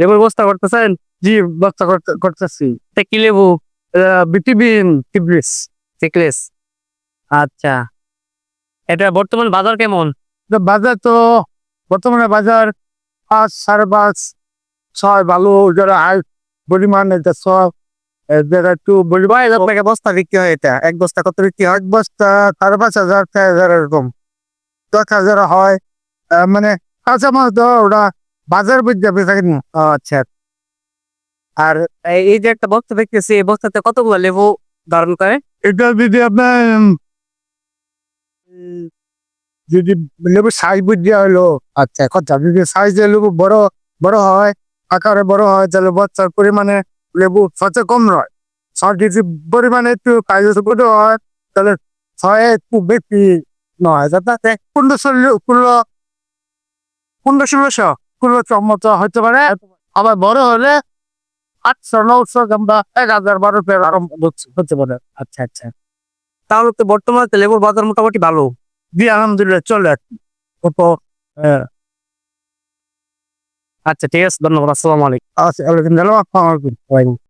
লেবুর বস্তা করতেছেন? জি বস্তা করতেছি। কি লেবু? বিটিবিন টিবলিস আচ্ছা। এটা বর্তমান বাজার কেমন? বাজার তো বর্তমানে বাজার পাঁচ সাড়ে পাঁচ ছয় ভালো যারা আয় পরিমাণ এটা সব যারা একটু কয় বস্তা বিক্রি হয় এটা। এক বস্তা কত বিক্রি হয়? এক বস্তা সাড়ে পাঁচ হাজার ছয় হাজার এরকম। দশ হাজার হয়। মানে কাঁচা মাছ তো ওরা বাজার বুঝতে থাকে না আচ্ছা। আর এই- যে একটা বস্তা দেখতেছি এই বস্তাতে কতগুলো লেবু ধারণ করে? এটা যদি আপনার যদি লেবু সাইজ বুঝতে হলো আচ্ছা। কথা যদি সাইজ লেবু বড় বড় হয় আকারে বড় হয় তাহলে বস্তার পরিমাণে লেবু সচে কম নয়। ছয় কেজি পরিমাণে একটু কাজ ছোট হয় তাহলে ছয় একটু বেশি নয় যাতে পনেরো ষোলো ষোলো পনেরো ষোলোশো। চমচ হতে পারে। আবার বড় হলে আটশো নশো কিংবা এক হাজার বারোশো আরম্ভ হতে পারে। আচ্ছা আচ্ছা। তাহলে তো বর্তমানে লেবুর বাজার মোটামুটি ভালো। জি আলহামদুলিল্লাহ চলে। অত আহ, আচ্ছা ঠিক আছে ধন্যবাদ আসসালামু আলাইকুম। আছে আলহামদুলিল্লাহ আলাইকুম।